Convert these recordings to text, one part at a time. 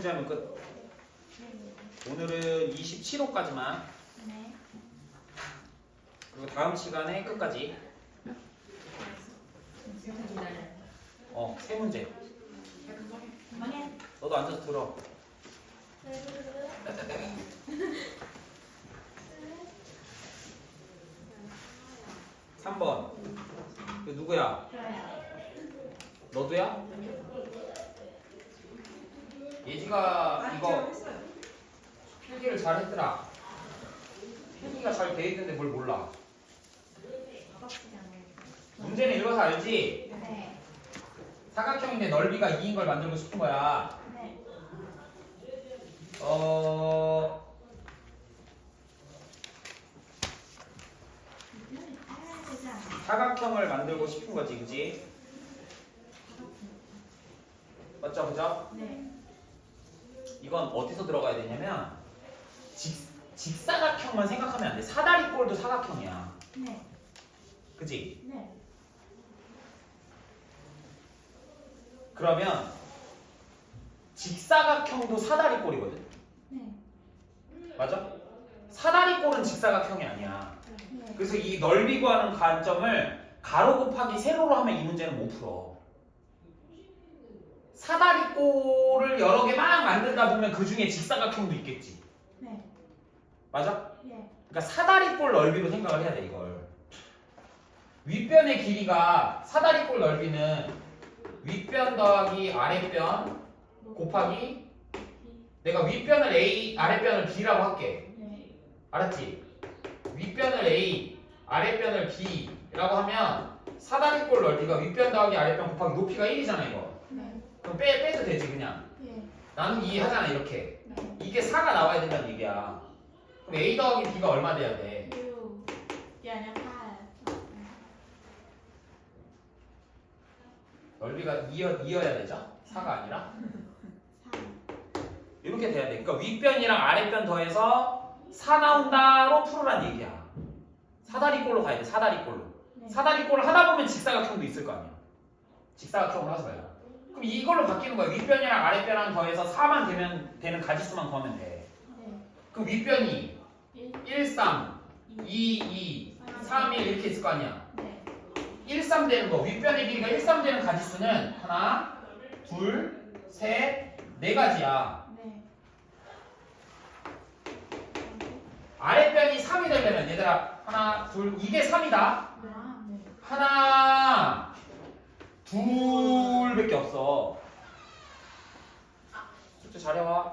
문제 하면 끝. 오늘은 27호까지만. 네. 그리고 다음 시간에 끝까지. 어, 세 문제. 망해. 너도 앉아서 들어. 3번. 그 누구야? 너도야? 예지가 이거 필기를 잘 했더라. 필기가 잘 돼 있는데 뭘 몰라. 문제는 읽어서 알지? 네. 사각형인데 넓이가 2인 걸 만들고 싶은 거야. 네. 어? 사각형을 만들고 싶은 거지, 그지? 맞죠, 그죠? 네. 이건 어디서 들어가야 되냐면 직, 직사각형만 생각하면 안 돼. 사다리꼴도 사각형이야. 네. 그지? 네. 그러면 직사각형도 사다리꼴이거든. 네. 맞아? 사다리꼴은 직사각형이 아니야. 네. 그래서 이 넓이 구하는 관점을 가로 곱하기 세로로 하면 이 문제는 못 풀어. 사다리꼴을 여러 개 막 만들다 보면 그 중에 직사각형도 있겠지. 네. 맞아? 예. 그러니까 사다리꼴 넓이로 생각을 해야 돼 이걸. 윗변의 길이가 사다리꼴 넓이는 윗변 더하기 아랫변 곱하기 내가 윗변을 A, 아랫변을 B라고 할게. 네. 알았지? 윗변을 A, 아랫변을 B라고 하면 사다리꼴 넓이가 윗변 더하기 아랫변 곱하기 높이가 1이잖아 이거. 네. 그럼 빼, 빼도 되지 그냥. 예. 나는 2 하잖아 이렇게. 네. 이게 4가 나와야 된다는 얘기야. 그럼 A 더하기 B가 얼마 돼야 돼? 6. 이 아니야 8. 넓이가 2여, 2여야 되죠? 4가 아니라? 3. 이렇게 돼야 돼. 그러니까 윗변이랑 아랫변 더해서 4 나온다로 풀으란 얘기야. 사다리꼴로 가야 돼. 사다리꼴로. 네. 사다리꼴을 하다 보면 직사각형도 있을 거 아니야. 직사각형으로 하지 말고. 그럼 이걸로 바뀌는 거야. 윗변이랑 아랫변이랑 더해서 4만 되면 되는 가지수만 구하면 돼. 네. 그럼 윗변이 1. 1, 3, 2, 2, 3, 1 이렇게 있을 거 아니야. 네. 1, 3 되는 거. 윗변의 길이가 1, 3 되는 가지수는 하나, 둘, 셋, 네 가지야. 네. 아랫변이 3이 되려면 얘들아 하나, 둘, 이게 3이다. 아, 네. 하나, 둘밖에 없어. 숙제 잘해와.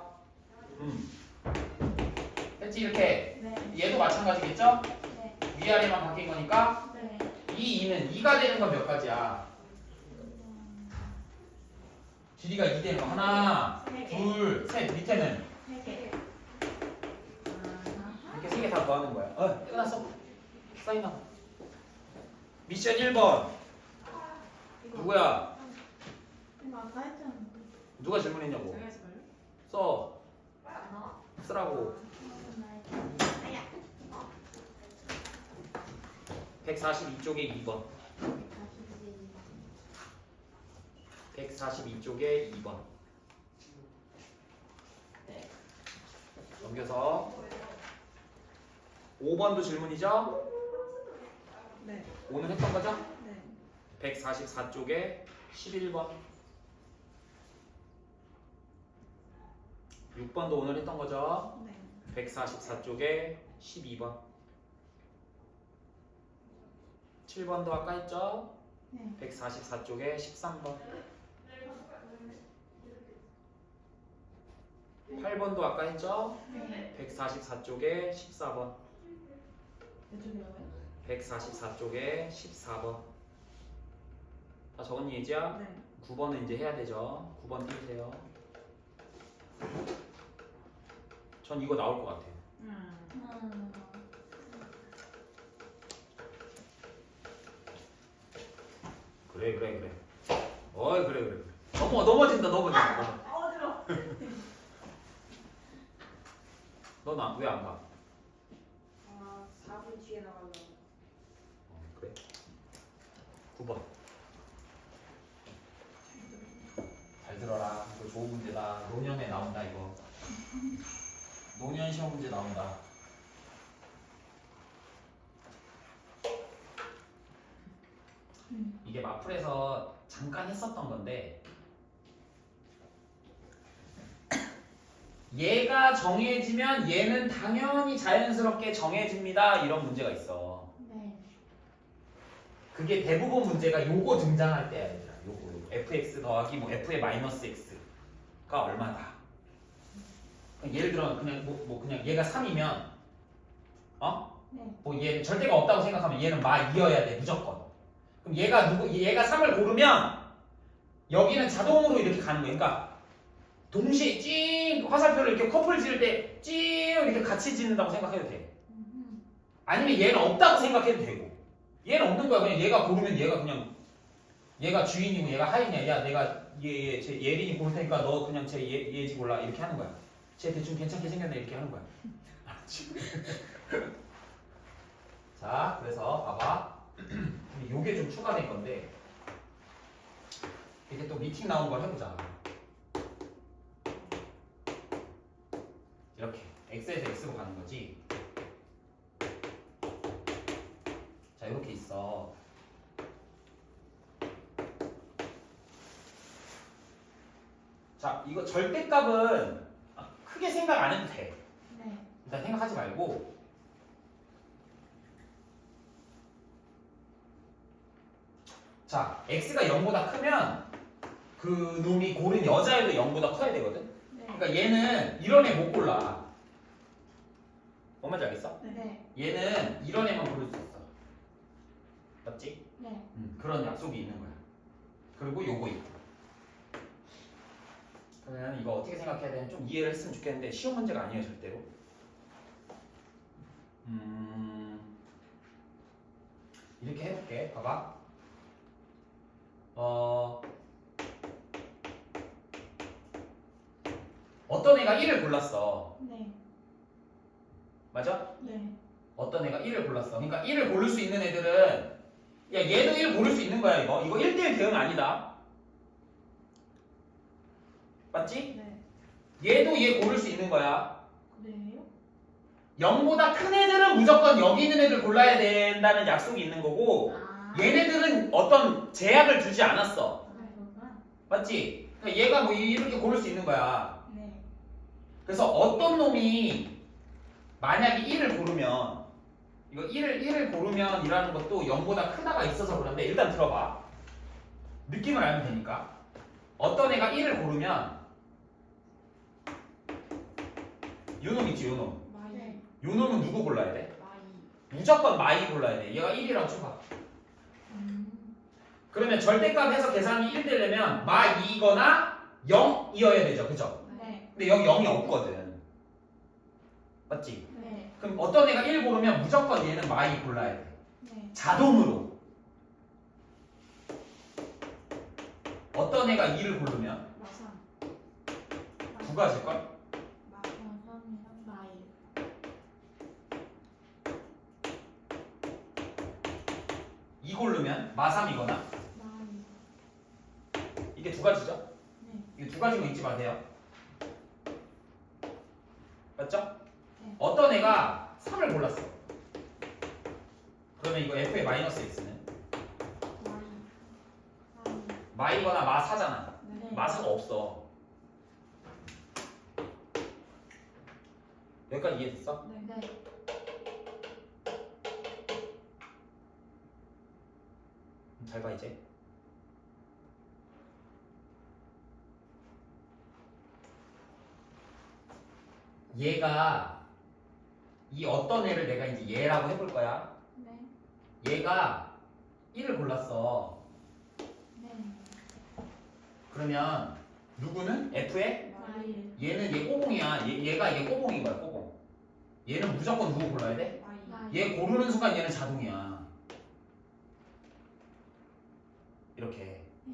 음. 했지 이렇게. 네. 얘도 마찬가지겠죠? 네. 위아래만 바뀐 거니까 네. 이 2는 2가 되는 건 몇 가지야? 길이가 2 되는 거 하나, 개. 둘, 셋. 밑에는 3개. 이렇게 세 개 다 더하는 거야. 어, 끝났어. 사인하고. 미션 1번. 누구야? 이거 아까 했잖아. 누가 질문했냐고. 써. 쓰라고. 아야. 142쪽에 2번. 142쪽에 2번. 네. 넘겨서 5번도 질문이죠? 네. 오늘 했던 거죠? 네. 144쪽에 11번. 6번도 오늘 했던 거죠? 네. 144쪽에 12번. 7번도 아까 했죠? 네. 144쪽에 13번. 8번도 아까 했죠? 네. 144쪽에 14번. 이쪽이라고요? 144쪽에 14번. 다 적은 예지야? 네. 9번은 이제 해야 되죠. 9번 띄우세요. 전 이거 나올 것 같아요. 음. 음. 그래 그래 그래. 어이 그래 그래. 그래. 넘어 넘어진다 넘어진다 넘어. 어 들어. 넌왜안 가? 아 4분 뒤에 나가려고. 어, 그래. 9번. 잘 들어라. 이거 좋은 문제다. 노년에 나온다 이거. 노년 시험 문제 나온다. 음. 이게 마플에서 잠깐 했었던 건데 얘가 정해지면 얘는 당연히 자연스럽게 정해집니다. 이런 문제가 있어. 네. 그게 대부분 문제가 요거 등장할 때야 얘들아. 요거. Fx 더하기 뭐 f의 마이너스 x가 얼마다. 예를 들어 그냥 뭐, 뭐 그냥 얘가 3이면 어? 네. 뭐얘 절대가 없다고 생각하면 얘는 마 2여야 돼 무조건. 그럼 얘가 누구 얘가 3을 고르면 여기는 자동으로 이렇게 가는 거야. 그러니까 동시에 찡 화살표를 이렇게 커플 지을 때찡 이렇게 같이 짓는다고 생각해도 돼. 음. 아니면 얘는 없다고 생각해도 되고 얘는 없는 거야 그냥 얘가 고르면 얘가 그냥 얘가 주인이고 얘가 하인이야. 야 내가 얘얘제 예린이 고를 테니까 너 그냥 제 예, 예지 골라. 이렇게 하는 거야. 쟤 대충 괜찮게 생겼네. 이렇게 하는 거야. 알았지? 자 그래서 봐봐. 요게 좀 추가된 건데 이제 또 미팅 나온 걸 해보자. 이렇게 x에서 x로 가는 거지. 자 이렇게 있어 자 이거 절대값은 아, 크게 생각 안 해도 돼 네. 일단 생각하지 말고 자 x가 0보다 크면 그 놈이 고른 여자애도 0보다 커야 되거든 네. 그러니까 얘는 이런 애 못 골라 뭔 말인지 알겠어? 네. 얘는 이런 애만 고를 수 있어 맞지? 네. 음, 그런 약속이 있는 거야. 그리고 요거 있고. 그러면 이거 어떻게 생각해야 되는지 좀 이해를 했으면 좋겠는데 쉬운 문제가 아니에요 절대로. 음, 이렇게 해볼게. 봐봐. 어, 어떤 애가 1을 골랐어. 네. 맞아? 네. 어떤 애가 1을 골랐어. 그러니까 1을 고를 수 있는 애들은 야 얘도 1 고를 수 있는 거야 이거. 이거 1대1 대응 아니다. 맞지? 네. 얘도 얘 고를 수 있는 거야. 그래요? 0보다 큰 애들은 무조건 여기 있는 애들 골라야 된다는 약속이 있는 거고 아. 얘네들은 어떤 제약을 두지 않았어. 아, 그렇구나. 맞지? 그러니까 얘가 뭐 이렇게 고를 수 있는 거야. 네. 그래서 어떤 놈이 만약에 1을 고르면 이거 1을 1을 고르면 이라는 것도 0보다 크다가 있어서 그런데 일단 들어봐. 느낌을 알면 되니까. 어떤 애가 1을 고르면 요놈 있지 요놈. 마이. 네. 요놈은 누구 골라야 돼? 마이. 무조건 마이 골라야 돼. 얘가 1이라고 쳐봐. 음. 그러면 절대값 해서 계산이 1 되려면 마 2거나 0이어야 되죠. 그죠? 네. 근데 여기 0이 없거든. 맞지? 네. 그럼 어떤 애가 1 고르면 무조건 얘는 마이 골라야 돼. 네. 자동으로. 어떤 애가 2를 고르면 마삼. 두 가지일걸? 마. 감사합니다. 마일. 이 고르면 마3이거나 마일. 이게 두 가지죠? 네. 이게 두 가지만 잊지 마세요. 맞죠? 네. 어떤 애가 3을 골랐어. 그러면 이거 f의 마이너스 x는 마일. 마이거나 마사잖아. 네. 마사가 없어. 여기까지 이해됐어? 네. 네. 잘 봐 이제. 얘가 이 어떤 애를 내가 이제 얘라고 해볼 거야. 네. 얘가 1을 골랐어. 네. 그러면 누구는 F에. 얘는 얘 꼬봉이야. 얘, 얘가 얘 꼬봉인 거야 꼬봉. 얘는 무조건 누구 골라야 돼? 얘 고르는 순간 얘는 자동이야. 이렇게. 네.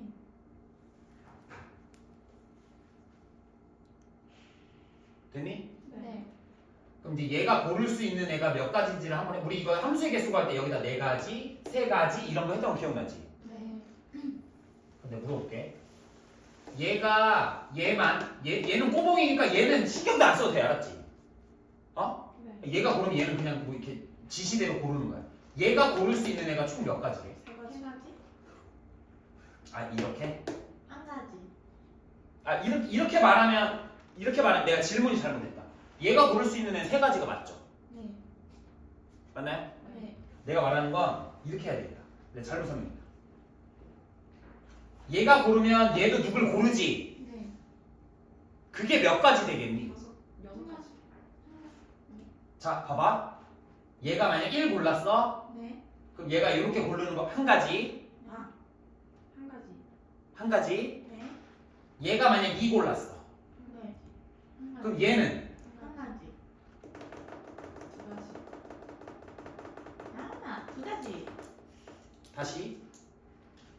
됐니? 네. 그럼 이제 얘가 고를 수 있는 애가 몇 가지인지를 한번 해. 우리 이거 함수의 개수 구할 때 여기다 네 가지, 세 가지 이런 거 했던 거 기억나지? 네. 근데 물어볼게. 얘가 얘만 얘 얘는 꼬봉이니까 얘는 신경도 안 써도 돼 알았지? 어? 네. 얘가 고르면 얘는 그냥 뭐 이렇게 지시대로 고르는 거야. 얘가 고를 수 있는 애가 총 몇 가지래? 아 이렇게? 한 가지. 아 이렇게 이렇게 말하면 이렇게 말하면 내가 질문이 잘못됐다. 얘가 고를 수 있는 애는 세 가지가 맞죠? 네. 맞나요? 네. 내가 말하는 건 이렇게 해야 되겠다. 내가 잘못 설명했다. 얘가 고르면 얘도 누굴 고르지? 네. 그게 몇 가지 되겠니? 다섯. 여섯 가지. 자, 봐봐. 얘가 만약 1 골랐어? 네. 그럼 얘가 이렇게 고르는 거한 가지, 아. 한 가지. 한 가지. 네. 얘가 만약 2 골랐어. 네. 한 가지. 그럼 얘는 한 가지. 두 가지. 아, 두 가지. 다시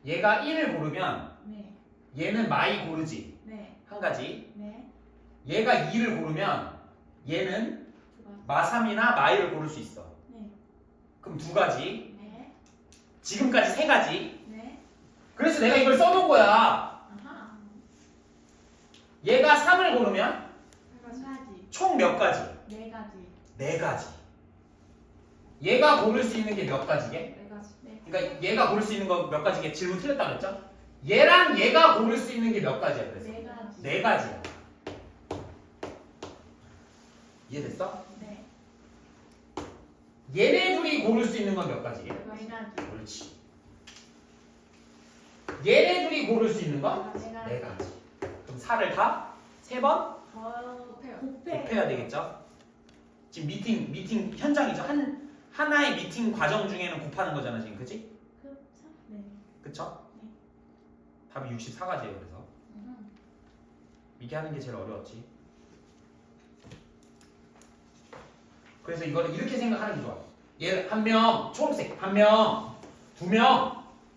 얘가 1을 고르면 네. 얘는 마이 고르지. 네. 한 가지. 네. 얘가 2를 고르면 얘는 두 가지. 마삼이나 마이를 고를 수 있어. 네. 그럼 두 가지. 네. 지금까지 세 가지. 네. 그래서 내가 이걸 써놓은 거야. 아하. 얘가 3을 고르면 한 가지. 한 가지. 총 몇 가지? 네 가지. 네 가지. 얘가 고를 수 있는 게 몇 가지게? 네 가지. 네. 그러니까 얘가 고를 수 있는 거몇 가지게 질문 틀렸다 그랬죠? 얘랑 얘가 고를 수 있는 게 몇 가지야 그래서? 네 가지. 네 가지야. 이해됐어? 네. 얘네 둘이 고를 수 있는 건 몇 가지게? 네 가지. 옳지. 얘네 둘이 고를 수 있는 건 네 가지. 그럼 4를 다 세번 곱해요. 곱해야 되겠죠? 지금 미팅 미팅 현장이죠. 한 하나의 미팅 과정 중에는 곱하는 거잖아 지금, 그치? 그 네. 그쵸? 네. 답이 64가지예요. 그래서 음. 이게 하는 게 제일 어려웠지. 그래서 이거를 이렇게 생각하는 게 좋아. 얘를 한명 초록색, 한 명, 두 명,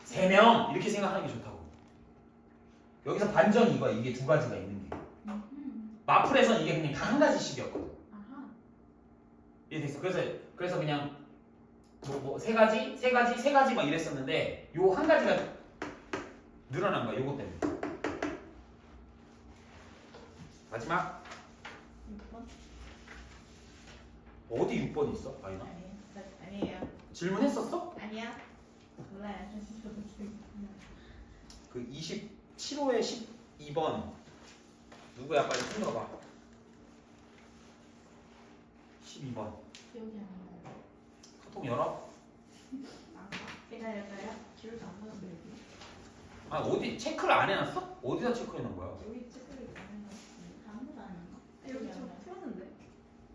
세 명 이렇게 생각하는 게 좋다고. 여기서 반전이 이거야. 이게 두 가지가 있는 게. 음. 마플에선 이게 그냥 다한 가지씩이었거든. 이해됐어. 그래서 그래서 그냥 뭐뭐세 가지, 세 가지, 세 가지 막 이랬었는데 요 한 가지가 늘어난 거야. 요것 때문에. 마지막 6번? 어디 6번 있어? 아니나? 아니에요. 질문했었어? 아니야. 몰라요. 그 27호에 12번 누구야? 빨리 손 들어봐. 12번 기억이 안 나요. 카톡 열어. 기억이 안 여기. 아 어디 체크를 안 해놨어? 어디다 체크해 놓은 거야? 여기 체크를 안 해놨어. 아무도 안 했나? 아, 여기 저 풀었는데.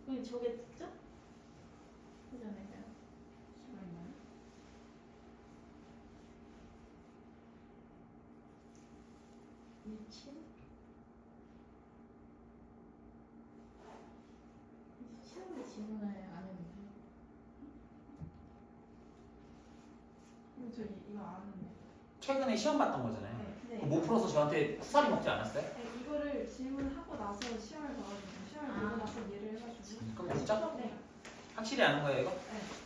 그럼 저게 듣죠? 그지 않을까요? 잠깐만. 미친? 시험에 질문을 안 했는데. 이거 저기 이거 안 하는데. 최근에 시험 봤던 거잖아요. 네. 그거 못 풀어서 저한테 쿠사리 먹지 않았어요? 아니, 이거를 질문하고 나서 시험을 봐가지고 시험을 아. 보고 나서 얘를 해가지고. 그럼 진짜? 네. 확실히 아는 거예요 이거? 네.